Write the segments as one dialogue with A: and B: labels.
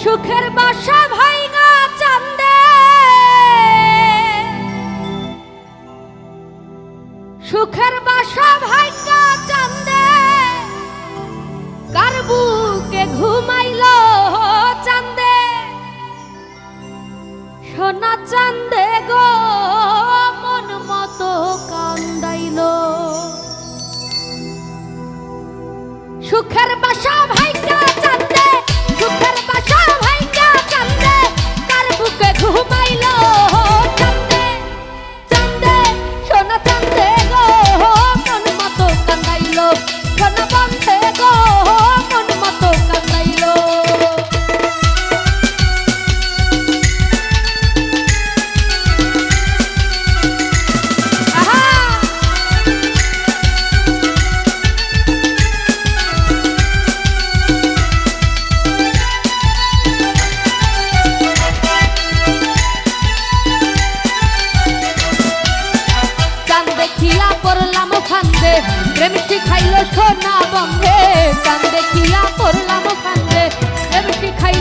A: সুখের বাসা ভাইগা চান্দে। সুখের বাসা ভাইগা চান্দে। কার বুকে ঘুমাইল চান্দে? সোনা চান্দে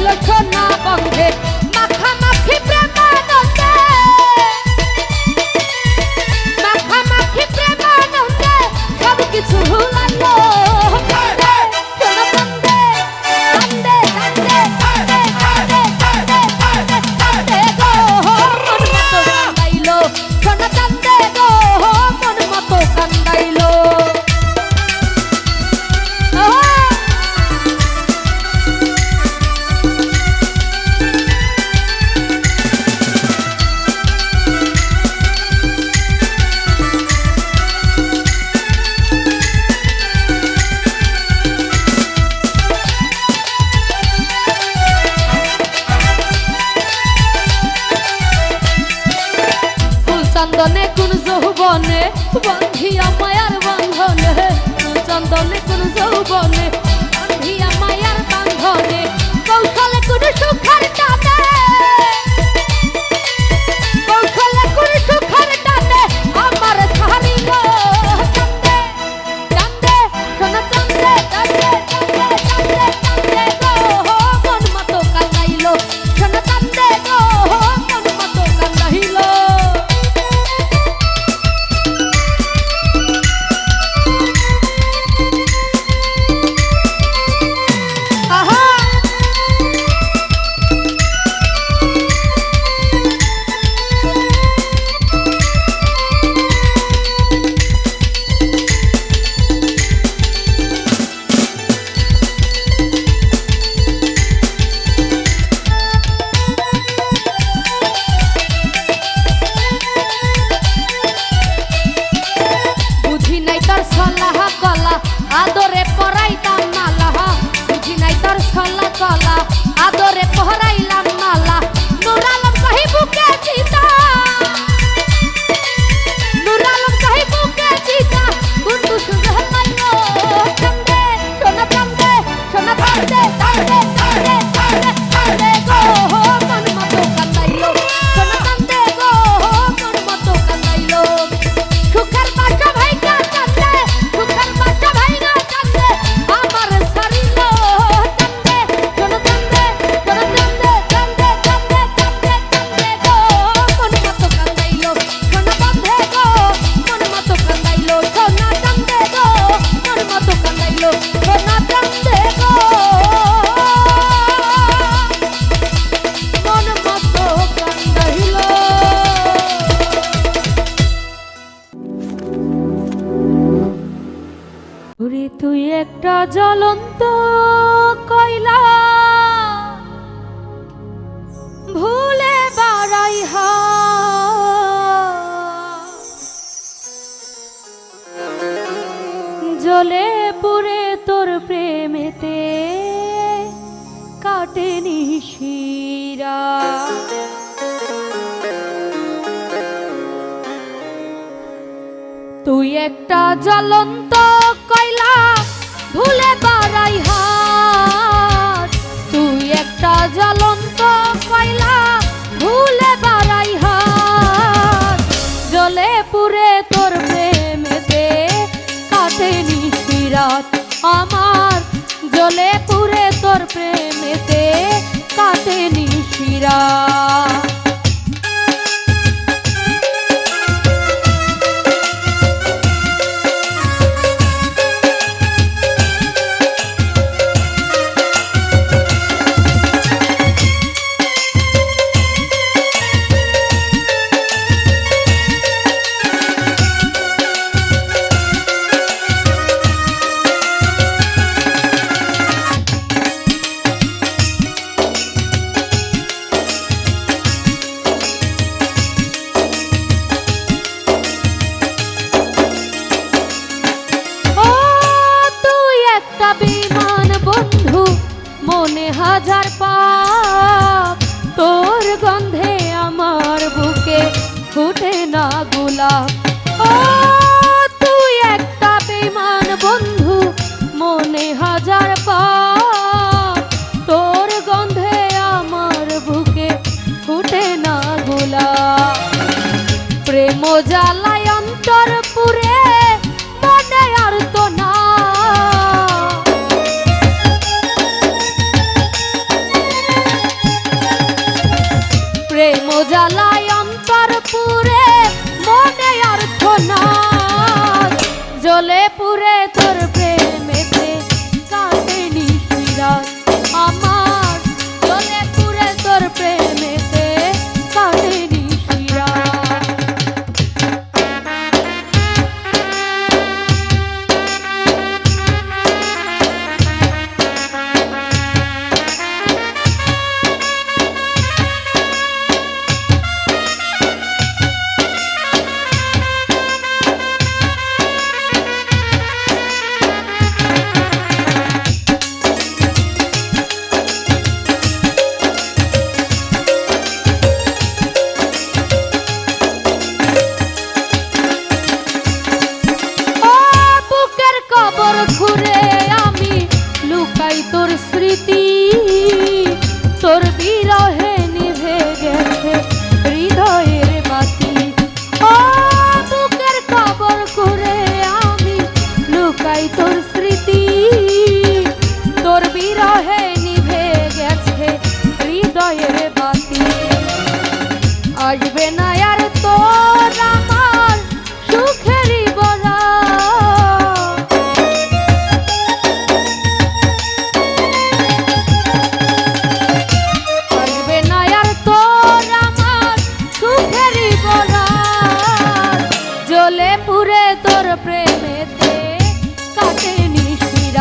A: লক্ষ না বন্ধে তুই একটা জ্বলন্ত কয়লা। ভুলে বাড়াই হা। জলে পুরে তোর প্রেমেতে কাটে নিশিরা তুই একটা জ্বলন্ত ছিলা ভুলে বাড়াই হাত। তুই একটা জ্বলন্ত ভুলে বাড়াই হাত। জলে পুরে তোর আমার। জলে পুরে তোর প্রেমেতে কাটেনি সিরাত মনে হাজার পাপ তোর গন্ধে আমার বুকে ফুটে না গোলাপ। পুরে মনে আর জলে পুরে তোর রহে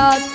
A: hayat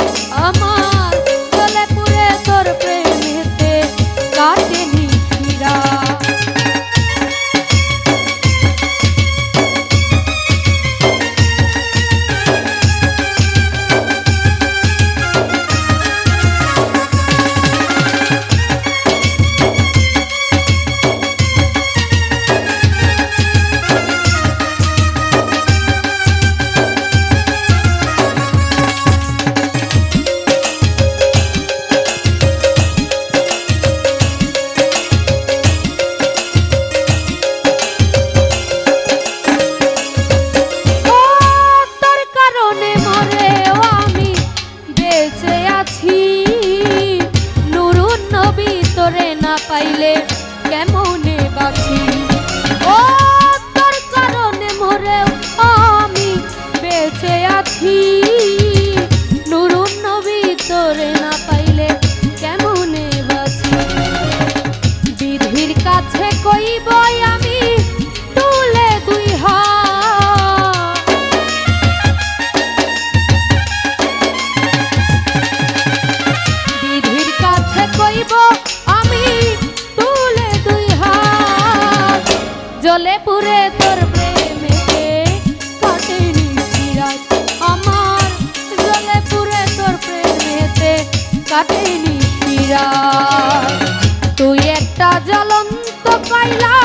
A: love.